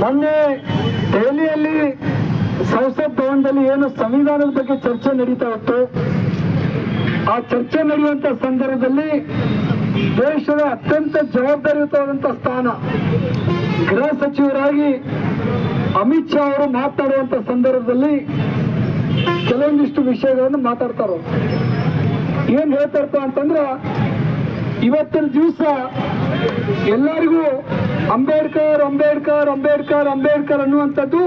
ಮೊನ್ನೆ ದೆಹಲಿಯಲ್ಲಿ ಸಂಸತ್ ಭವನದಲ್ಲಿ ಏನು ಸಂವಿಧಾನದ ಬಗ್ಗೆ ಚರ್ಚೆ ನಡೀತಾ ಇತ್ತು. ಆ ಚರ್ಚೆ ನಡೆಯುವಂತ ಸಂದರ್ಭದಲ್ಲಿ ದೇಶದ ಅತ್ಯಂತ ಜವಾಬ್ದಾರಿಯುತವಾದಂತ ಸ್ಥಾನ ಗೃಹ ಸಚಿವರಾಗಿ ಅಮಿತ್ ಶಾ ಅವರು ಮಾತಾಡುವಂತ ಸಂದರ್ಭದಲ್ಲಿ ಕೆಲವೊಂದಿಷ್ಟು ವಿಷಯಗಳನ್ನು ಮಾತಾಡ್ತಾರ. ಏನ್ ಹೇಳ್ತಾ ಇರ್ತಾರ ಅಂತಂದ್ರ ಇವತ್ತಿನ ದಿವಸ ಎಲ್ಲರಿಗೂ ಅಂಬೇಡ್ಕರ್ ಅಂಬೇಡ್ಕರ್ ಅಂಬೇಡ್ಕರ್ ಅಂಬೇಡ್ಕರ್ ಅನ್ನುವಂಥದ್ದು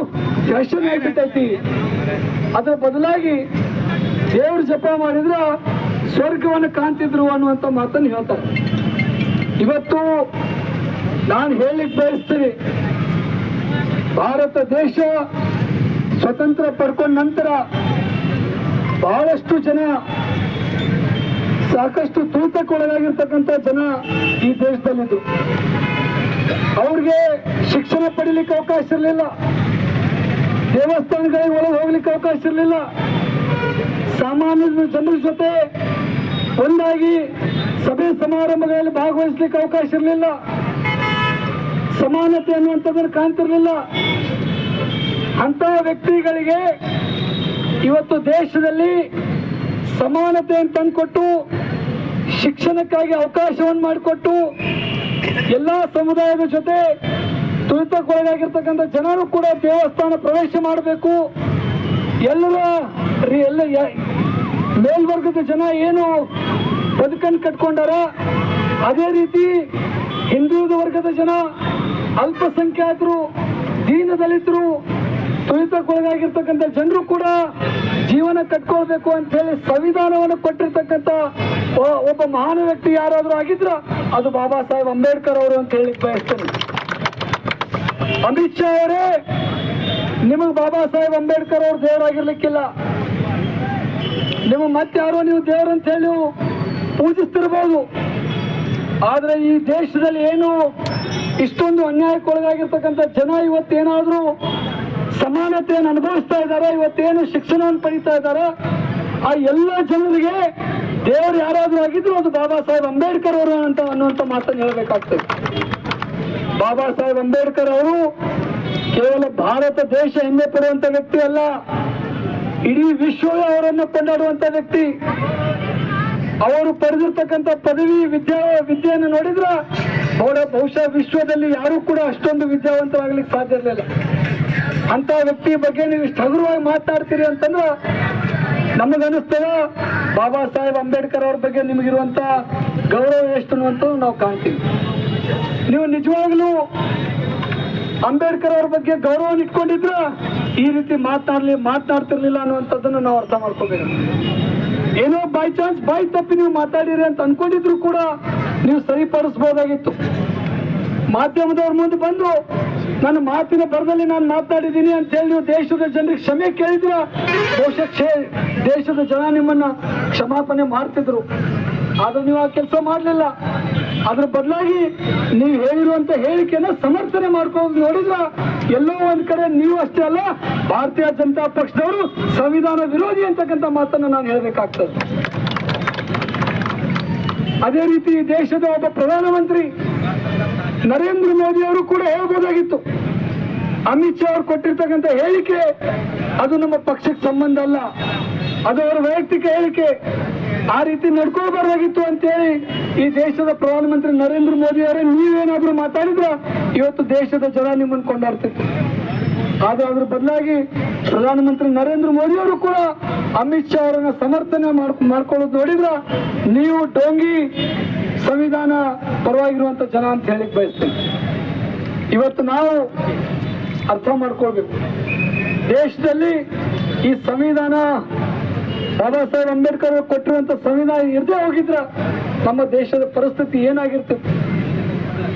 ಫ್ಯಾಷನ್ ಆಗಿಬಿಟ್ಟೈತಿ. ಅದರ ಬದಲಾಗಿ ದೇವ್ರ ಜಪ ಮಾಡಿದ್ರೆ ಸ್ವರ್ಗವನ್ನು ಕಾಣ್ತಿದ್ರು ಅನ್ನುವಂಥ ಮಾತನ್ನು ಹೇಳ್ತಾರೆ. ಇವತ್ತು ನಾನು ಹೇಳಲಿಕ್ಕೆ ಬಯಸ್ತೀನಿ, ಭಾರತ ದೇಶ ಸ್ವತಂತ್ರ ಪಡ್ಕೊಂಡ ನಂತರ ಬಹಳಷ್ಟು ಜನ ಸಾಕಷ್ಟು ತೂತಕ್ಕೊಳಗಾಗಿರ್ತಕ್ಕಂಥ ಜನ ಈ ದೇಶದಲ್ಲಿದ್ದು. ಅವ್ರಿಗೆ ಶಿಕ್ಷಣ ಪಡಿಲಿಕ್ಕೆ ಅವಕಾಶ ಇರಲಿಲ್ಲ. ದೇವಸ್ಥಾನಗಳಿಗೆ ಒಳಗೆ ಹೋಗ್ಲಿಕ್ಕೆ ಅವಕಾಶ ಇರಲಿಲ್ಲ. ಸಾಮಾನ್ಯ ಜನರ ಜೊತೆ ಒಂದಾಗಿ ಸಭೆ ಸಮಾರಂಭಗಳಲ್ಲಿ ಭಾಗವಹಿಸ್ಲಿಕ್ಕೆ ಅವಕಾಶ ಇರಲಿಲ್ಲ. ಸಮಾನತೆ ಅನ್ನುವಂಥದ್ದನ್ನು ಕಾಣ್ತಿರ್ಲಿಲ್ಲ ಅಂತ ವ್ಯಕ್ತಿಗಳಿಗೆ ಇವತ್ತು ದೇಶದಲ್ಲಿ ಸಮಾನತೆ ತಂದ್ಕೊಟ್ಟು ಶಿಕ್ಷಣಕ್ಕಾಗಿ ಅವಕಾಶವನ್ನು ಮಾಡಿಕೊಟ್ಟು ಎಲ್ಲ ಸಮುದಾಯದ ಜೊತೆ ತುಳಿತಕ್ಕೊಳಗಾಗಿರ್ತಕ್ಕಂಥ ಜನರು ಕೂಡ ದೇವಸ್ಥಾನ ಪ್ರವೇಶ ಮಾಡಬೇಕು. ಎಲ್ಲರ ಎಲ್ಲ ಮೇಲ್ವರ್ಗದ ಜನ ಏನು ಬದುಕನ್ನು ಕಟ್ಕೊಂಡಾರ, ಅದೇ ರೀತಿ ಹಿಂದುಳಿದ ವರ್ಗದ ಜನ ಅಲ್ಪಸಂಖ್ಯಾತರು ದೀನ ದಲಿತರು ತುಳಿತಕ್ಕೊಳಗಾಗಿರ್ತಕ್ಕಂಥ ಜನರು ಕೂಡ ಜೀವನ ಕಟ್ಕೊಳ್ಬೇಕು ಅಂತ ಹೇಳಿ ಸಂವಿಧಾನವನ್ನು ಕೊಟ್ಟಿರ್ತಕ್ಕಂಥ ಒಬ್ಬ ಮಹಾನ್ ವ್ಯಕ್ತಿ ಯಾರಾದರೂ ಆಗಿದ್ರ ಅದು ಬಾಬಾ ಸಾಹೇಬ್ ಅಂಬೇಡ್ಕರ್ ಅವರು ಅಂತ ಹೇಳಿ ಬಯಸ್ತೇನೆ. ಅಮಿತ್ ಶಾ ಅವರೇ, ನಿಮಗೆ ಬಾಬಾ ಸಾಹೇಬ್ ಅಂಬೇಡ್ಕರ್ ಅವರು ದೇವರಾಗಿರ್ಲಿಕ್ಕಿಲ್ಲ ನಿಮಗೆ ಮತ್ತಾರೋ ನೀವು ದೇವರು ಅಂತ ಹೇಳಿ ಪೂಜಿಸ್ತಿರ್ಬೋದು. ಆದ್ರೆ ಈ ದೇಶದಲ್ಲಿ ಏನು ಇಷ್ಟೊಂದು ಅನ್ಯಾಯಕ್ಕೊಳಗಾಗಿರ್ತಕ್ಕಂಥ ಜನ ಇವತ್ತೇನಾದ್ರೂ ಸಮಾನತೆಯನ್ನು ಅನುಭವಿಸ್ತಾ ಇದ್ದಾರೆ, ಇವತ್ತೇನು ಶಿಕ್ಷಣವನ್ನು ಪಡಿತಾ ಇದ್ದಾರೆ, ಆ ಎಲ್ಲ ಜನರಿಗೆ ದೇವರು ಯಾರಾದರೂ ಆಗಿದ್ರು ಅದು ಬಾಬಾ ಸಾಹೇಬ್ ಅಂಬೇಡ್ಕರ್ ಅವರು ಅಂತ ಅನ್ನುವಂಥ ಮಾತನ್ನು ಹೇಳಬೇಕಾಗ್ತದೆ. ಬಾಬಾ ಸಾಹೇಬ್ ಅಂಬೇಡ್ಕರ್ ಅವರು ಕೇವಲ ಭಾರತ ದೇಶ ಹೆಮ್ಮೆ ಪಡುವಂತ ವ್ಯಕ್ತಿ ಅಲ್ಲ, ಇಡೀ ವಿಶ್ವವೇ ಅವರನ್ನು ಕೊಂಡಾಡುವಂತ ವ್ಯಕ್ತಿ. ಅವರು ಪಡೆದಿರ್ತಕ್ಕಂಥ ಪದವಿ, ವಿದ್ಯಾ, ವಿದ್ಯೆಯನ್ನು ನೋಡಿದ್ರ ಅವರ ಬಹುಶಃ ವಿಶ್ವದಲ್ಲಿ ಯಾರೂ ಕೂಡ ಅಷ್ಟೊಂದು ವಿದ್ಯಾವಂತರಾಗ್ಲಿಕ್ಕೆ ಸಾಧ್ಯ ಇರಲಿಲ್ಲ. ಅಂತ ವ್ಯಕ್ತಿ ಬಗ್ಗೆ ನೀವು ಇಷ್ಟು ಹಗುರವಾಗಿ ಮಾತನಾಡ್ತೀರಿ ಅಂತಂದ್ರ ನಮಗನಿಸ್ತದ ಬಾಬಾ ಸಾಹೇಬ್ ಅಂಬೇಡ್ಕರ್ ಅವ್ರ ಬಗ್ಗೆ ನಿಮಗಿರುವಂತ ಗೌರವ ಎಷ್ಟು ಅನ್ನುವಂಥದ್ದು ನಾವು ಕಾಣ್ತೀವಿ. ನೀವು ನಿಜವಾಗ್ಲೂ ಅಂಬೇಡ್ಕರ್ ಅವ್ರ ಬಗ್ಗೆ ಗೌರವ ಇಟ್ಕೊಂಡಿದ್ರ ಈ ರೀತಿ ಮಾತನಾಡ್ಲಿ ಮಾತನಾಡ್ತಿರ್ಲಿಲ್ಲ ಅನ್ನುವಂಥದ್ದನ್ನು ನಾವು ಅರ್ಥ ಮಾಡ್ಕೊಬೇಕು ಏನೋ ಬೈ ಚಾನ್ಸ್ ಬೈ ತಪ್ಪಿ ನೀವು ಮಾತಾಡಿರಿ ಅಂತ ಅನ್ಕೊಂಡಿದ್ರು ಕೂಡ ನೀವು ಸರಿಪಡಿಸ್ಬೋದಾಗಿತ್ತು. ಮಾಧ್ಯಮದವ್ರ ಮುಂದೆ ಬಂದು ನನ್ನ ಮಾತಿನ ಬರದಲ್ಲಿ ನಾನು ಮಾತಾಡಿದ್ದೀನಿ ಅಂತ ಹೇಳಿ ನೀವು ದೇಶದ ಜನರಿಗೆ ಕ್ಷಮೆ ಕೇಳಿದ್ರ ಬಹುಶಃ ದೇಶದ ಜನ ನಿಮ್ಮನ್ನ ಕ್ಷಮಾಪಣೆ ಮಾಡ್ತಿದ್ರು. ಆದ್ರೆ ನೀವು ಆ ಕೆಲಸ ಮಾಡಲಿಲ್ಲ. ಅದ್ರ ಬದಲಾಗಿ ನೀವು ಹೇಳಿರುವಂತ ಹೇಳಿಕೆಯನ್ನ ಸಮರ್ಥನೆ ಮಾಡ್ಕೊಂಡು ನೋಡಿದ್ರ, ಎಲ್ಲೋ ಒಂದ್ ಕಡೆ ನೀವು ಅಷ್ಟೇ ಅಲ್ಲ, ಭಾರತೀಯ ಜನತಾ ಪಕ್ಷದವರು ಸಂವಿಧಾನ ವಿರೋಧಿ ಅಂತಕ್ಕಂಥ ಮಾತನ್ನ ನಾನು ಹೇಳಬೇಕಾಗ್ತದೆ. ಅದೇ ರೀತಿ ದೇಶದ ಒಬ್ಬ ಪ್ರಧಾನಮಂತ್ರಿ ನರೇಂದ್ರ ಮೋದಿ ಅವರು ಕೂಡ ಹೇಳ್ಬೋದಾಗಿತ್ತು. ಅಮಿತ್ ಶಾ ಅವರು ಕೊಟ್ಟಿರ್ತಕ್ಕಂಥ ಹೇಳಿಕೆ, ಅದು ನಮ್ಮ ಪಕ್ಷಕ್ಕೆ ಸಂಬಂಧ ಅಲ್ಲ. ಅದು ಅವರ ವೈಯಕ್ತಿಕ ಹೇಳಿಕೆ. ಆ ರೀತಿ ನಡ್ಕೊಳ್ಬಾರ್ದಾಗಿತ್ತು ಅಂತೇಳಿ ಈ ದೇಶದ ಪ್ರಧಾನಮಂತ್ರಿ ನರೇಂದ್ರ ಮೋದಿ ಅವರೇ ನೀವೇನಾದ್ರೂ ಮಾತಾಡಿದ್ರ? ಇವತ್ತು ದೇಶದ ಜನ ನಿಮ್ಮನ್ನು ಕೊಂಡಾಡ್ತಿತ್ತು ಆದ್ರೆ ಅದ್ರ ಬದಲಾಗಿ ಪ್ರಧಾನಮಂತ್ರಿ ನರೇಂದ್ರ ಮೋದಿ ಅವರು ಕೂಡ ಅಮಿತ್ ಶಾ ಅವರನ್ನ ಸಮರ್ಥನೆ ಮಾಡ್ ಮಾಡ್ಕೊಳ್ಳೋದು ನೋಡಿದ್ರ? ನೀವು ಡೋಂಗಿ ಸಂವಿಧಾನ ಪರವಾಗಿರುವಂತ ಜನ ಅಂತ ಹೇಳಿಕ್ ಬಯಸ್ತೀನಿ. ಇವತ್ತು ನಾವು ಅರ್ಥ ಮಾಡ್ಕೊಳ್ಬೇಕು. ದೇಶದಲ್ಲಿ ಈ ಸಂವಿಧಾನ ಬಾಬಾ ಸಾಹೇಬ್ ಅಂಬೇಡ್ಕರ್ ಅವರು ಕೊಟ್ಟಿರುವಂತ ಸಂವಿಧಾನ ಇರದೇ ಹೋಗಿದ್ರ ನಮ್ಮ ದೇಶದ ಪರಿಸ್ಥಿತಿ ಏನಾಗಿರ್ತದೆ?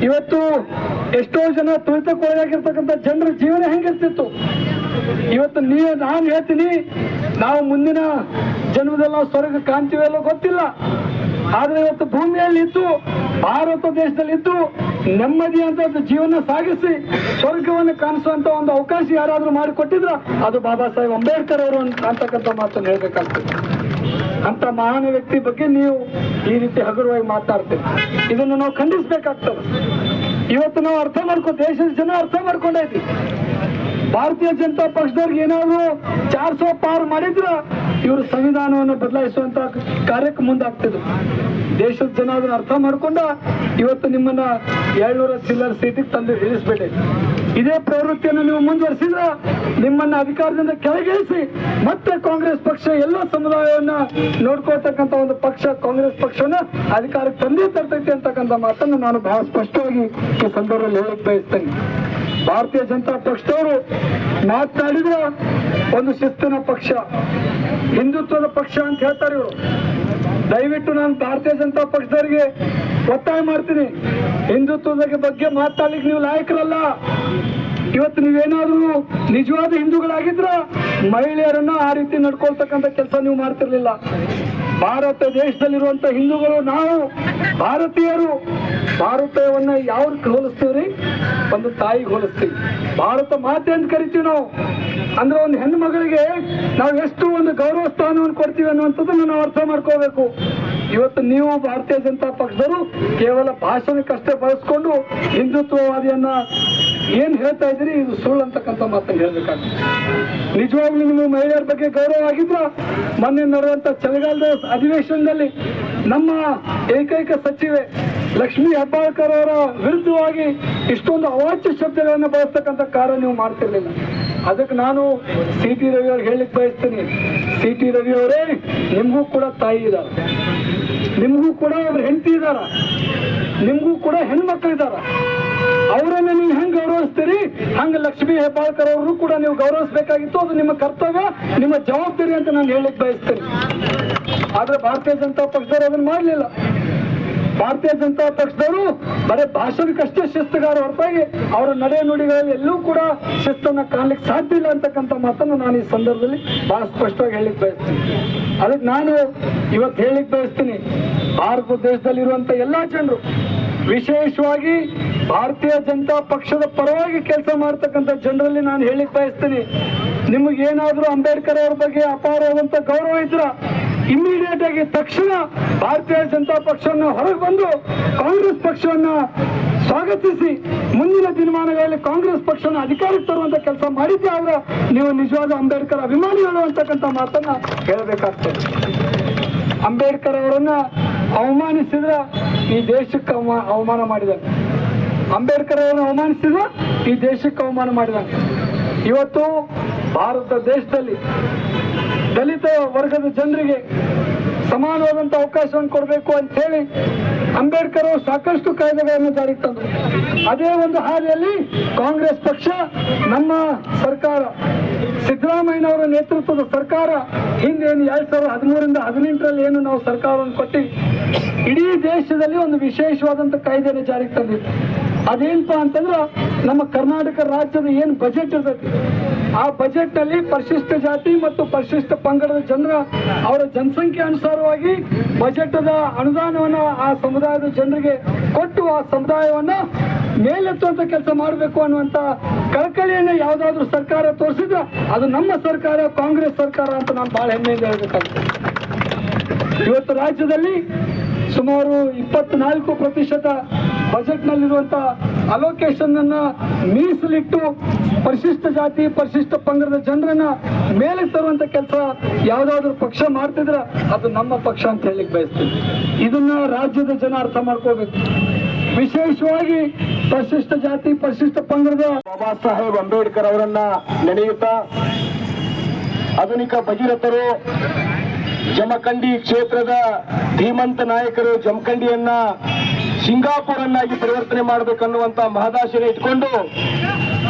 ಇವತ್ತು ಎಷ್ಟೋ ಜನ ತುಳಿತಕ್ಕೊಳಗಾಗಿರ್ತಕ್ಕಂಥ ಜನರ ಜೀವನ ಹೆಂಗಿರ್ತಿತ್ತು? ಇವತ್ತು ನೀವು ನಾನು ಹೇಳ್ತೀನಿ, ನಾವು ಮುಂದಿನ ಜನ್ಮದಲ್ಲ ಸ್ವರ್ಗ ಕಾಣ್ತೀವಲ್ಲೋ ಗೊತ್ತಿಲ್ಲ. ಆದ್ರೆ ಇವತ್ತು ಭೂಮಿಯಲ್ಲಿ ಇದ್ದು ಭಾರತ ದೇಶದಲ್ಲಿ ಇದ್ದು ನೆಮ್ಮದಿ ಅಂತ ಜೀವನ ಸಾಗಿಸಿ, ಸ್ವರ್ಗವನ್ನು ಕಾಣಿಸುವಂತ ಒಂದು ಅವಕಾಶ ಯಾರಾದ್ರೂ ಮಾಡಿಕೊಟ್ಟಿದ್ರ, ಅದು ಬಾಬಾ ಸಾಹೇಬ್ ಅಂಬೇಡ್ಕರ್ ಅವರು ಅಂತ- ಅಂತಕ್ಕಂಥ ಮಾತನ್ನು ಹೇಳ್ಬೇಕಾಗ್ತದೆ. ಅಂತ ಮಹಾನ್ ವ್ಯಕ್ತಿ ಬಗ್ಗೆ ನೀವು ಈ ರೀತಿ ಹಗುರವಾಗಿ ಮಾತಾಡ್ತೇವೆ ಇದನ್ನು ನಾವು ಖಂಡಿಸ್ಬೇಕಾಗ್ತದೆ. ಇವತ್ತು ನಾವು ಅರ್ಥ ಮಾಡ್ಕೊ, ದೇಶದ ಜನ ಅರ್ಥ ಮಾಡ್ಕೊಂಡೈತಿ ಭಾರತೀಯ ಜನತಾ ಪಕ್ಷದವ್ರಿಗೆ ಏನಾದ್ರು ಚಾರ್ ಸೋ ಪಾರ್ ಮಾಡಿದ್ರ ಇವರು ಸಂವಿಧಾನವನ್ನು ಬದಲಾಯಿಸುವಂತ ಕಾರ್ಯಕ್ಕೆ ಮುಂದಾಗ್ತಿದ್ರು. ದೇಶದ ಜನ ಅದನ್ನ ಅರ್ಥ ಮಾಡ್ಕೊಂಡ ಇವತ್ತು ನಿಮ್ಮನ್ನ ಏಳ್ನೂರ ಚಿಲ್ಲರ್ ಸೀಟಿಗೆ ತಂದು ಇಳಿಸ್ಬೇಡಿ ಇದೇ ಪ್ರವೃತ್ತಿಯನ್ನು ನೀವು ಮುಂದುವರಿಸಿದ್ರ ನಿಮ್ಮನ್ನ ಅಧಿಕಾರದಿಂದ ಕೆಳಗಿಳಿಸಿ ಮತ್ತೆ ಕಾಂಗ್ರೆಸ್ ಪಕ್ಷ ಎಲ್ಲ ಸಮುದಾಯವನ್ನ ನೋಡ್ಕೊಳ್ತಕ್ಕಂಥ ಒಂದು ಪಕ್ಷ ಕಾಂಗ್ರೆಸ್ ಪಕ್ಷವನ್ನ ಅಧಿಕಾರಕ್ಕೆ ತಂದೇ ತರ್ತೈತಿ ಅಂತಕ್ಕಂಥ ಮಾತನ್ನು ನಾನು ಬಹಳ ಸ್ಪಷ್ಟವಾಗಿ ಈ ಸಂದರ್ಭದಲ್ಲಿ ಹೇಳಕ್ ಬಯಸ್ತೇನೆ. ಭಾರತೀಯ ಜನತಾ ಪಕ್ಷದವರು ಮಾತನಾಡಿದ್ರ ಒಂದು ಶಿಸ್ತಿನ ಪಕ್ಷ, ಹಿಂದುತ್ವದ ಪಕ್ಷ ಅಂತ ಹೇಳ್ತಾರೆ ಇವರು. ದಯವಿಟ್ಟು ನಾನು ಭಾರತೀಯ ಜನತಾ ಪಕ್ಷದವರಿಗೆ ಒತ್ತಾಯ ಮಾಡ್ತೀನಿ. ಹಿಂದುತ್ವದ ಬಗ್ಗೆ ಮಾತಾಡ್ಲಿಕ್ಕೆ ನೀವು ನಾಯಕರಲ್ಲ ಇವತ್ತು ನೀವೇನಾದ್ರೂ ನಿಜವಾದ ಹಿಂದೂಗಳಾಗಿದ್ರ ಮಹಿಳೆಯರನ್ನ ಆ ರೀತಿ ನಡ್ಕೊಳ್ತಕ್ಕಂಥ ಕೆಲಸ ನೀವು ಮಾಡ್ತಿರ್ಲಿಲ್ಲ. ಭಾರತ ದೇಶದಲ್ಲಿರುವಂತ ಹಿಂದೂಗಳು ನಾವು, ಭಾರತೀಯರು. ಭಾರತವನ್ನ ಯಾವ್ದಕ್ಕೆ ಹೋಲಿಸ್ತೀವ್ರಿ? ಒಂದು ತಾಯಿಗೆ ಹೋಲಿಸ್ತೀವಿ. ಭಾರತ ಮಾತೆ ಅಂತ ಕರಿತೀವಿ ನಾವು. ಅಂದ್ರೆ ಒಂದು ಹೆಣ್ಣು ಮಗಳಿಗೆ ನಾವು ಎಷ್ಟು ಒಂದು ಗೌರವ ಸ್ಥಾನವನ್ನು ಕೊಡ್ತೀವಿ ಅನ್ನುವಂಥದ್ದನ್ನು ನಾವು ಅರ್ಥ ಮಾಡ್ಕೋಬೇಕು. ಇವತ್ತು ನೀವು ಭಾರತೀಯ ಜನತಾ ಪಕ್ಷದವರು ಕೇವಲ ಭಾಷಣಕ್ಕಷ್ಟೇ ಬಳಸ್ಕೊಂಡು ಹಿಂದುತ್ವವಾದಿಯನ್ನ ಏನ್ ಹೇಳ್ತಾ ಇದ್ದೀರಿ? ಇದು ಸುಳ್ಳು ಅಂತಕ್ಕಂಥ ಮಾತನ್ನು ಹೇಳ್ಬೇಕಾಗ್ತದೆ ನಿಜವಾಗ್ಲೂ ನಿಮ್ಮ ಮಹಿಳೆಯರ ಬಗ್ಗೆ ಗೌರವ ಆಗಿದ್ರ, ಮೊನ್ನೆ ನಡೆದಂತ ಚಳಿಗಾಲದ ಅಧಿವೇಶನದಲ್ಲಿ ನಮ್ಮ ಏಕೈಕ ಸಚಿವೆ ಲಕ್ಷ್ಮೀ ಹೆಬ್ಬಾಳ್ಕರ್ ಅವರ ವಿರುದ್ಧವಾಗಿ ಇಷ್ಟೊಂದು ಅವಾಚ್ಯ ಶಬ್ದಗಳನ್ನು ಬಳಸ್ತಕ್ಕಂಥ ಕಾರ್ಯ ನೀವು ಮಾಡ್ತಿರ್ಲಿಲ್ಲ. ಅದಕ್ಕೆ ನಾನು ಸಿ ಟಿ ರವಿ ಅವ್ರಿಗೆ ಹೇಳಲಿಕ್ಕೆ ಬಯಸ್ತೀನಿ. ಸಿ ಟಿ ರವಿ ಅವರೇ, ನಿಮಗೂ ಕೂಡ ತಾಯಿ ಇದ್ದಾರೆ ನಿಮಗೂ ಕೂಡ ಅವ್ರ ಹೆಂಡತಿ ಇದ್ದಾರೆ ನಿಮಗೂ ಕೂಡ ಹೆಣ್ಮಕ್ಳು ಇದಾರ. ಅವರನ್ನ ನೀವು ಹೆಂಗ್ ಗೌರವಿಸ್ತೀರಿ? ಹಂಗ ಲಕ್ಷ್ಮೀ ಹೆಬ್ಬಾಳ್ಕರ್ ಅವರು ಕೂಡ ನೀವು ಗೌರವಿಸಬೇಕಾಗಿತ್ತು. ಅದು ನಿಮ್ಮ ಕರ್ತವ್ಯ, ನಿಮ್ಮ ಜವಾಬ್ದಾರಿ ಅಂತ ನಾನು ಹೇಳಕ್ ಬಯಸ್ತೇನೆ. ಆದ್ರೆ ಭಾರತೀಯ ಜನತಾ ಪಕ್ಷದವರು ಅದನ್ನ ಮಾಡಲಿಲ್ಲ. ಭಾರತೀಯ ಜನತಾ ಪಕ್ಷದವರು ಬರೀ ಭಾಷಣಕ್ಕಷ್ಟೇ ಶಿಸ್ತುಗಾರ ಹೊರತಾಗಿ ಅವರ ನಡೆ ನುಡಿಗಳಲ್ಲಿ ಎಲ್ಲೂ ಕೂಡ ಶಿಸ್ತನ್ನ ಕಾಣಲಿಕ್ಕೆ ಸಾಧ್ಯ ಇಲ್ಲ ಅಂತಕ್ಕಂಥ ಮಾತನ್ನು ನಾನು ಈ ಸಂದರ್ಭದಲ್ಲಿ ಬಹಳ ಸ್ಪಷ್ಟವಾಗಿ ಹೇಳಿಕ್ ಬಯಸ್ತೀನಿ. ಅದಕ್ಕೆ ನಾನು ಇವತ್ತು ಹೇಳಿಕ್ ಬಯಸ್ತೀನಿ, ಭಾರತ ದೇಶದಲ್ಲಿರುವಂತ ಎಲ್ಲಾ ಜನರು ವಿಶೇಷವಾಗಿ ಭಾರತೀಯ ಜನತಾ ಪಕ್ಷದ ಪರವಾಗಿ ಕೆಲಸ ಮಾಡ್ತಕ್ಕಂಥ ಜನರಲ್ಲಿ ನಾನು ಹೇಳಿಕ್ ಬಯಸ್ತೀನಿ. ನಿಮಗೇನಾದ್ರೂ ಅಂಬೇಡ್ಕರ್ ಅವ್ರ ಬಗ್ಗೆ ಅಪಾರವಾದಂಥ ಗೌರವ ಇದ್ರ ಇಮಿಡಿಯೇಟ್ ಆಗಿ ತಕ್ಷಣ ಭಾರತೀಯ ಜನತಾ ಪಕ್ಷವನ್ನು ಹೊರಗೆ ಬಂದು ಕಾಂಗ್ರೆಸ್ ಪಕ್ಷವನ್ನು ಸ್ವಾಗತಿಸಿ. ಮುಂದಿನ ದಿನಮಾನಗಳಲ್ಲಿ ಕಾಂಗ್ರೆಸ್ ಪಕ್ಷವನ್ನು ಅಧಿಕಾರಕ್ಕೆ ತರುವಂತ ಕೆಲಸ ಮಾಡಿದ್ದೆ ಆದ್ರೆ ನೀವು ನಿಜವಾದ ಅಂಬೇಡ್ಕರ್ ಅಭಿಮಾನಿಗಳು ಅಂತಕ್ಕಂಥ ಮಾತನ್ನ ಹೇಳಬೇಕಾಗ್ತದೆ. ಅಂಬೇಡ್ಕರ್ ಅವರನ್ನ ಅವಮಾನಿಸಿದ್ರ ಈ ದೇಶಕ್ಕೆ ಅವಮಾ- ಅವಮಾನ ಮಾಡಿದ ಅಂಬೇಡ್ಕರ್ ಅವರನ್ನು ಅವಮಾನಿಸಿದ್ರ ಈ ದೇಶಕ್ಕೆ ಅವಮಾನ ಮಾಡಿದ ಇವತ್ತು ಭಾರತ ದೇಶದಲ್ಲಿ ದಲಿತ ವರ್ಗದ ಜನರಿಗೆ ಸಮಾನವಾದಂಥ ಅವಕಾಶವನ್ನು ಕೊಡಬೇಕು ಅಂತ ಹೇಳಿ ಅಂಬೇಡ್ಕರ್ ಅವರು ಸಾಕಷ್ಟು ಕಾಯ್ದೆಗಳನ್ನು ಜಾರಿಗೆ ತಂದರು. ಅದೇ ಒಂದು ಹಾದಿಯಲ್ಲಿ ಕಾಂಗ್ರೆಸ್ ಪಕ್ಷ, ನಮ್ಮ ಸರ್ಕಾರ, ಸಿದ್ದರಾಮಯ್ಯನವರ ನೇತೃತ್ವದ ಸರ್ಕಾರ ಹಿಂದೆ ಏನು ಎರಡ್ ಸಾವಿರದ ಹದಿಮೂರಿಂದ ಹದಿನೆಂಟರಲ್ಲಿ ಏನು ನಾವು ಸರ್ಕಾರವನ್ನು ಕೊಟ್ಟಿ ಇಡೀ ದೇಶದಲ್ಲಿ ಒಂದು ವಿಶೇಷವಾದಂತ ಕಾಯ್ದೆಯನ್ನು ಜಾರಿಗೆ ತಂದಿತ್ತು. ಅದೇನಪ್ಪ ಅಂತಂದ್ರ ನಮ್ಮ ಕರ್ನಾಟಕ ರಾಜ್ಯದ ಏನು ಬಜೆಟ್ ಇರ್ತೈತಿ? ಆ ಬಜೆಟ್ನಲ್ಲಿ ಪರಿಶಿಷ್ಟ ಜಾತಿ ಮತ್ತು ಪರಿಶಿಷ್ಟ ಪಂಗಡದ ಜನರ ಅವರ ಜನಸಂಖ್ಯೆ ಅನುಸಾರವಾಗಿ ಬಜೆಟ್ ಅನುದಾನವನ್ನು ಆ ಸಮುದಾಯದ ಜನರಿಗೆ ಕೊಟ್ಟು ಆ ಸಮುದಾಯವನ್ನ ಮೇಲೆತ್ತುವಂತ ಕೆಲಸ ಮಾಡಬೇಕು ಅನ್ನುವಂತ ಕಳಕಳಿಯನ್ನು ಯಾವುದಾದ್ರೂ ಸರ್ಕಾರ ತೋರಿಸಿದ್ರೆ ಅದು ನಮ್ಮ ಸರ್ಕಾರ, ಕಾಂಗ್ರೆಸ್ ಸರ್ಕಾರ ಅಂತ ನಾನು ಬಹಳ ಹೆಮ್ಮೆಯಿಂದ ಹೇಳಬೇಕಾಗ್ತದೆ ಇವತ್ತು ರಾಜ್ಯದಲ್ಲಿ ಸುಮಾರು ಇಪ್ಪತ್ನಾಲ್ಕು ಪ್ರತಿಶತ ಬಜೆಟ್ ನಲ್ಲಿರುವಂತ ಅಲೋಕೇಶನ್ ಅನ್ನ ಮೀಸಲಿಟ್ಟು ಪರಿಶಿಷ್ಟ ಜಾತಿ, ಪರಿಶಿಷ್ಟ ಪಂಗಡದ ಜನರನ್ನ ಮೇಲೆ ತರುವಂತ ಕೆಲಸ ಯಾವ್ದಾದ್ರು ಪಕ್ಷ ಮಾಡ್ತಿದ್ರ ಅದು ನಮ್ಮ ಪಕ್ಷ ಅಂತ ಹೇಳಿಕ್ ಬಯಸ್ತೀನಿ. ಇದನ್ನ ರಾಜ್ಯದ ಜನ ಅರ್ಥ ಮಾಡ್ಕೋಬೇಕು. ವಿಶೇಷವಾಗಿ ಪರಿಶಿಷ್ಟ ಜಾತಿ, ಪರಿಶಿಷ್ಟ ಪಂಗಡದ ಬಾಬಾ ಸಾಹೇಬ್ ಅಂಬೇಡ್ಕರ್ ಅವರನ್ನ ನೆನೆಯುತ್ತಾ ಆಧುನಿಕ ಭಗೀರಥರು ಜಮಖಂಡಿ ಕ್ಷೇತ್ರದ ಧೀಮಂತ ನಾಯಕರು ಜಮಖಂಡಿಯನ್ನ ಸಿಂಗಾಪುರನ್ನಾಗಿ ಪರಿವರ್ತನೆ ಮಾಡಬೇಕನ್ನುವಂತ ಮಹದಾಶೆಯನ್ನು ಇಟ್ಕೊಂಡು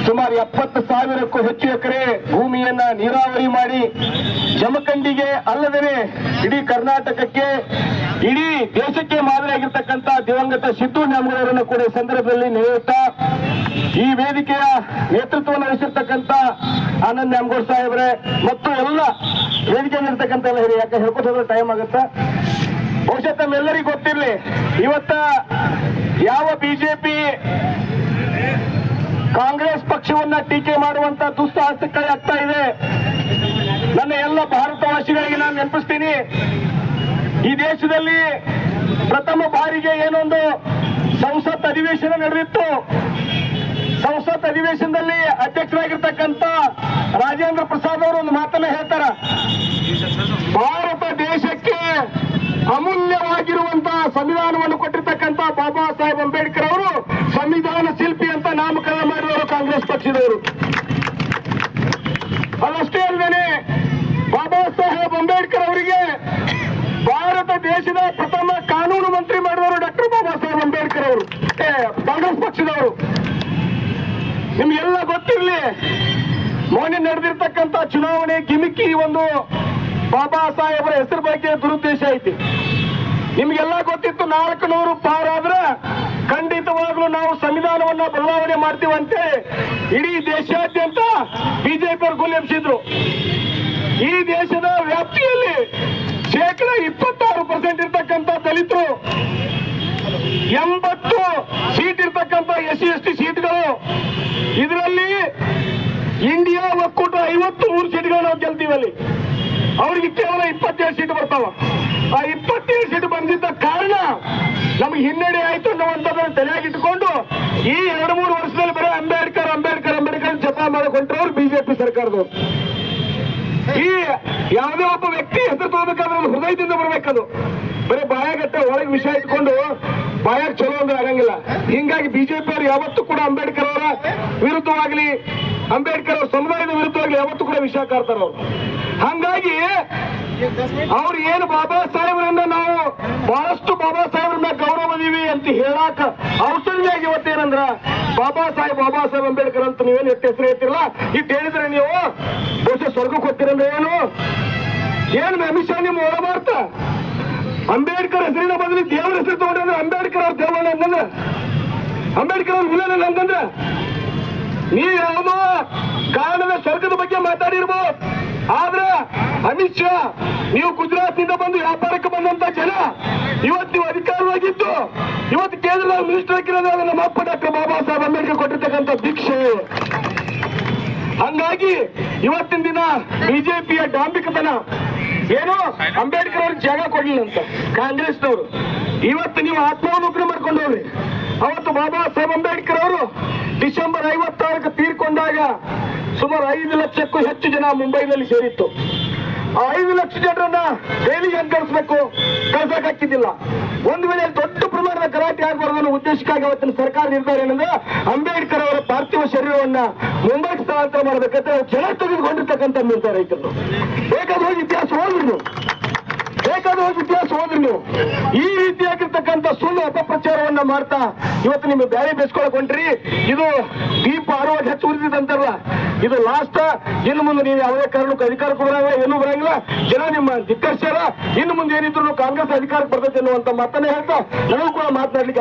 ಸುಮಾರು ಎಪ್ಪತ್ತು ಸಾವಿರಕ್ಕೂ ಹೆಚ್ಚು ಎಕರೆ ಭೂಮಿಯನ್ನ ನೀರಾವರಿ ಮಾಡಿ ಜಮಖಂಡಿಗೆ ಅಲ್ಲದೇ ಇಡೀ ಕರ್ನಾಟಕಕ್ಕೆ, ಇಡೀ ದೇಶಕ್ಕೆ ಮಾದರಿಯಾಗಿರ್ತಕ್ಕಂಥ ದಿವಂಗತ ಸಿದ್ದು ನ್ಯಾಮಗೌಡರನ್ನು ಕೂಡ ಸಂದರ್ಭದಲ್ಲಿ ನೆನೆಯುತ್ತಾ ಈ ವೇದಿಕೆಯ ನೇತೃತ್ವವನ್ನು ವಹಿಸಿರ್ತಕ್ಕಂಥ ಆನಂದ್ ನ್ಯಾಮಗೌಡ್ ಸಾಹೇಬ್ರೆ, ಮತ್ತು ಎಲ್ಲ ವೇದಿಕೆಯಲ್ಲಿರ್ತಕ್ಕಂಥ ಎಲ್ಲ ಹಿರಿಯ, ಯಾಕೆ ಹೇಳ್ಕೊತ ಹೋದ್ರೆ ಟೈಮ್ ಆಗುತ್ತಾ? ಬಹುಶಃ ತಮ್ಮೆಲ್ಲರಿಗೂ ಗೊತ್ತಿರಲಿ, ಇವತ್ತ ಯಾವ ಬಿಜೆಪಿ ಕಾಂಗ್ರೆಸ್ ಪಕ್ಷವನ್ನ ಟೀಕೆ ಮಾಡುವಂತ ದುಸ್ಸಾಹಸಕ್ಕೆ ಆಗ್ತಾ ಇದೆ. ನನ್ನ ಎಲ್ಲ ಭಾರತವಾಸಿಗಳಿಗೆ ನಾನು ನೆನಪಿಸ್ತೀನಿ, ಈ ದೇಶದಲ್ಲಿ ಪ್ರಥಮ ಬಾರಿಗೆ ಏನೊಂದು ಸಂಸತ್ ಅಧಿವೇಶನ ನಡೆದಿತ್ತು. ಸಂಸತ್ ಅಧಿವೇಶನದಲ್ಲಿ ಅಧ್ಯಕ್ಷರಾಗಿರ್ತಕ್ಕಂಥ ರಾಜೇಂದ್ರ ಪ್ರಸಾದ್ ಅವರು ಒಂದು ಮಾತನ್ನ ಹೇಳ್ತಾರ, ಭಾರತ ದೇಶಕ್ಕೆ ಅಮೂಲ್ಯವಾಗಿರುವಂತಹ ಸಂವಿಧಾನವನ್ನು ಕೊಟ್ಟಿರ್ತಕ್ಕಂಥ ಬಾಬಾ ಸಾಹೇಬ್ ಅಂಬೇಡ್ಕರ್ ಅವರು ಸಂವಿಧಾನ ಶಿಲ್ಪಿ ಅಂತ ನಾಮಕರಣ ಮಾಡಿದವರು ಕಾಂಗ್ರೆಸ್ ಪಕ್ಷದವರು. ಅದಷ್ಟೇ ಅಲ್ಲದೆ ಬಾಬಾ ಸಾಹೇಬ್ ಅಂಬೇಡ್ಕರ್ ಅವರಿಗೆ ಭಾರತ ದೇಶದ ಪ್ರಥಮ ಕಾನೂನು ಮಂತ್ರಿ ಮಾಡಿದವರು ಡಾಕ್ಟರ್ ಬಾಬಾ ಸಾಹೇಬ್ ಅಂಬೇಡ್ಕರ್ ಅವರು ಕಾಂಗ್ರೆಸ್ ಪಕ್ಷದವರು. ನಿಮ್ಗೆಲ್ಲ ಗೊತ್ತಿರಲಿ, ಮೊನ್ನೆ ನಡೆದಿರ್ತಕ್ಕಂಥ ಚುನಾವಣೆ ಗಿಮಿಕಿ ಒಂದು ಬಾಬಾ ಸಾಹೇಬರ ಹೆಸರು ಬಗ್ಗೆ ದುರುದ್ದೇಶ ಐತಿ. ನಿಮ್ಗೆಲ್ಲ ಗೊತ್ತಿತ್ತು ನಾಲ್ಕು ನೂರು ಪಾರ್ ಆದ್ರೆ ಖಂಡಿತವಾಗ್ಲೂ ನಾವು ಸಂವಿಧಾನವನ್ನ ಬದಲಾವಣೆ ಮಾಡ್ತೀವಂತೆ ಇಡೀ ದೇಶಾದ್ಯಂತ ಬಿಜೆಪಿ ಅವರು ಗುಲ್ಲೆಬ್ಸಿದ್ರು ಈ ದೇಶದ ವ್ಯಾಪ್ತಿಯಲ್ಲಿ ಶೇಕಡ ಇಪ್ಪತ್ತಾರು ಪರ್ಸೆಂಟ್ ಇರ್ತಕ್ಕಂಥ ದಲಿತರು, ಎಂಬತ್ತು ಸೀಟ್ ಇರ್ತಕ್ಕಂಥ ಎಸ್ ಸಿ ಎಸ್ ಟಿ ಸೀಟ್ಗಳು ಇದರಲ್ಲಿ ಇಂಡಿಯಾ ಒಕ್ಕೂಟ ಐವತ್ತು ಮೂರು ಸೀಟ್ಗಳು ನಾವು ಗೆಲ್ತೀವಲ್ಲಿ ಅವ್ರಿಗೆ ಕೇವಲ ಇಪ್ಪತ್ತೇಳು ಸೀಟ್ ಬರ್ತಾವ. ಆ ಇಪ್ಪತ್ತೇಳು ಸೀಟ್ ಬಂದಿದ್ದ ಕಾರಣ ನಮ್ಗೆ ಹಿನ್ನಡೆ ಆಯ್ತು ಅನ್ನುವಂಥದ್ದನ್ನು ತಲೆಯಾಗಿಟ್ಟುಕೊಂಡು ಈ ಎರಡು ಮೂರು ವರ್ಷದಲ್ಲಿ ಬರೀ ಅಂಬೇಡ್ಕರ್ ಅಂಬೇಡ್ಕರ್ ಅಂಬೇಡ್ಕರ್ ಜಪ ಮಾಡಿಕೊಂಡ್ರವ್ರು ಬಿಜೆಪಿ ಸರ್ಕಾರದವರು. ಈ ಯಾವುದೇ ಒಬ್ಬ ವ್ಯಕ್ತಿ ಹೆಸರು ತಗೋಬೇಕಾದ್ರೆ ಹೃದಯದಿಂದ ಬರಬೇಕದು. ಬರೀ ಬಾಯಾಗಟ್ಟೆ ಒಳಗೆ ವಿಷಯ ಇಟ್ಕೊಂಡು ಬಾಯಾಗ ಚಲೋ ಅಂದ್ರೆ ಆಗಂಗಿಲ್ಲ. ಹಿಂಗಾಗಿ ಬಿಜೆಪಿ ಅವರು ಯಾವತ್ತೂ ಕೂಡ ಅಂಬೇಡ್ಕರ್ ಅವರ ವಿರುದ್ಧವಾಗ್ಲಿ, ಅಂಬೇಡ್ಕರ್ ಅವ್ರ ಸಮುದಾಯದ ವಿರುದ್ಧವಾಗ್ಲಿ ಯಾವತ್ತೂ ಕೂಡ ವಿಷಯ ಕಾರ್ತಾರ ಅವ್ರು ಹಂಗಾಗಿ ಅವ್ರು ಏನು ಬಾಬಾ ಸಾಹೇಬ್ರನ್ನ ನಾವು ಬಹಳಷ್ಟು ಬಾಬಾ ಸಾಹೇಬ್ರನ್ನ ಗೌರವದೀವಿ ಅಂತ ಹೇಳಾಕ ಔಷಧಿಯಾಗಿ ಇವತ್ತೇನಂದ್ರ ಬಾಬಾ ಸಾಹೇಬ್ ಬಾಬಾ ಸಾಹೇಬ್ ಅಂಬೇಡ್ಕರ್ ಅಂತ ನೀವೇನು ಎಷ್ಟು ಹೆಸರು ಹೇಳ್ತಿರಲ್ಲ ಇಟ್ಟು ಹೇಳಿದ್ರೆ ನೀವು ಬಹುಶಃ ಸ್ವರ್ಗಕ್ಕೆ ಹೋಗ್ತೀರಂದ್ರೆ ಏನು? ಏನು ಅಮಿತ್ ಶಾ ನಿಮ್ಮ ಒಳ ಅಂಬೇಡ್ಕರ್ ಹೆಸರಿನ ಬದಲು ದೇವರ ಹೆಸರು ತಗೊಂಡ್ರೆ ಅಂಬೇಡ್ಕರ್ ಅವ್ರ ದೇವಣ್ಣ ಅಂತಂದ್ರೆ ಅಂಬೇಡ್ಕರ್ ಅವ್ರ ಹುಲನ ಅಂತಂದ್ರೆ ನೀವು ಯಾವುದೋ ಕಾರಣದ ಸ್ವರ್ಗದ ಬಗ್ಗೆ ಮಾತಾಡಿರ್ಬೋದು? ಆದ್ರೆ ಅಮಿತ್ ಶಾ, ನೀವು ಗುಜರಾತ್ನಿಂದ ಬಂದು ವ್ಯಾಪಾರಕ್ಕೆ ಬಂದಂತ ಜನ ಇವತ್ತು ನೀವು ಅಧಿಕಾರವಾಗಿದ್ದು, ಇವತ್ತು ಕೇಂದ್ರದ ಮಿನಿಸ್ಟರ್ ಆಗಿರೋದ್ರೆ ನಮ್ಮ ಅಪ್ಪ ಡಾಕ್ಟರ್ ಬಾಬಾ ಸಾಹೇಬ್ ಅಂಬೇಡ್ಕರ್ ಕೊಟ್ಟಿರ್ತಕ್ಕಂಥ ದೀಕ್ಷೆ ಹಂಗಾಗಿ ಇವತ್ತಿನ ದಿನ ಬಿಜೆಪಿಯ ಡಾಂಬಿಕತನ ಏನು? ಅಂಬೇಡ್ಕರ್ ಅವ್ರಿಗೆ ಜಾಗ ಕೊಡ್ಲಿಲ್ಲ ಅಂತ, ಕಾಂಗ್ರೆಸ್ನವರು. ಇವತ್ತು ನೀವು ಆತ್ಮಾವಲೋಕನ ಮಾಡ್ಕೊಂಡವ್ರಿ ಅವತ್ತು ಬಾಬಾ ಸಾಹೇಬ್ ಅಂಬೇಡ್ಕರ್ ಅವರು ಡಿಸೆಂಬರ್ ಐವತ್ತಾರಕ್ಕೆ ತೀರ್ಕೊಂಡಾಗ ಸುಮಾರು ಐದು ಲಕ್ಷಕ್ಕೂ ಹೆಚ್ಚು ಜನ ಮುಂಬೈನಲ್ಲಿ ಸೇರಿತ್ತು. ಆ ಐದು ಲಕ್ಷ ಜನರನ್ನ ಜೈಲಿಗೆ ಕಳಿಸ್ಬೇಕು, ಕಳ್ಸಕ್ ಹಾಕಿದ್ದಿಲ್ಲ ಒಂದು ವೇಳೆ ದೊಡ್ಡ ಪ್ರಮಾಣದ ಗಲಾಟೆ ಆಗಬಾರ್ದು ಉದ್ದೇಶಕ್ಕಾಗಿ ಅವತ್ತಿನ ಸರ್ಕಾರ ನಿರ್ಧಾರ ಏನಂದ್ರೆ ಅಂಬೇಡ್ಕರ್ ಅವರ ಪಾರ್ಥಿವ ಶರೀರವನ್ನ ಮುಂಬೈಗೆ ಸ್ಥಳಾಂತರ ಮಾಡಬೇಕಂತ ಜನ ತೆಗೆದುಕೊಂಡಿರ್ತಕ್ಕಂಥ ನಿರ್ಧಾರ ಇತ್ತು ಬೇಕಾದ್ರೆ ಹೋಗಿ ಇತಿಹಾಸ ಓದ್ರಿ ಹೋಗಿ ಇತಿಹಾಸ ಓದ್ರಿ ನೀವು. ಈ ರೀತಿಯಾಗಿರ್ತಕ್ಕಂಥ ಸುಳ್ಳು ಅಪಪ್ರಚಾರವನ್ನ ಮಾಡ್ತಾ ಇವತ್ತು ನಿಮ್ಗೆ ಬ್ಯಾರೆ ಬೇಸ್ಕೊಳಕ್ ಹೊಂಟ್ರಿ ಇದು ದೀಪ ಅರವತ್ತು ಹೆಚ್ಚು ಉಳಿದಿದಂತಲ್ಲ ಇದು ಲಾಸ್ಟ್ ಇನ್ನು ಮುಂದೆ ನೀವು ಯಾವುದೇ ಕಾರಣಕ್ಕೂ ಅಧಿಕಾರಕ್ಕೂ ಬರಂಗಿಲ್ಲ, ಏನೂ ಬರಂಗಿಲ್ಲ. ಜನ ನಿಮ್ಮ ಧಿಕ್ಕರಿಸ್ಯಾರ, ಇನ್ನು ಮುಂದೆ ಏನಿದ್ರು ಕಾಂಗ್ರೆಸ್ ಅಧಿಕಾರಕ್ಕೆ ಬರ್ತೈತೆ ಅನ್ನುವಂತ ಮಾತನ್ನ ಹೇಳ್ತಾ, ನಾವು ಕೂಡ ಮಾತನಾಡ್ಲಿಕ್ಕೆ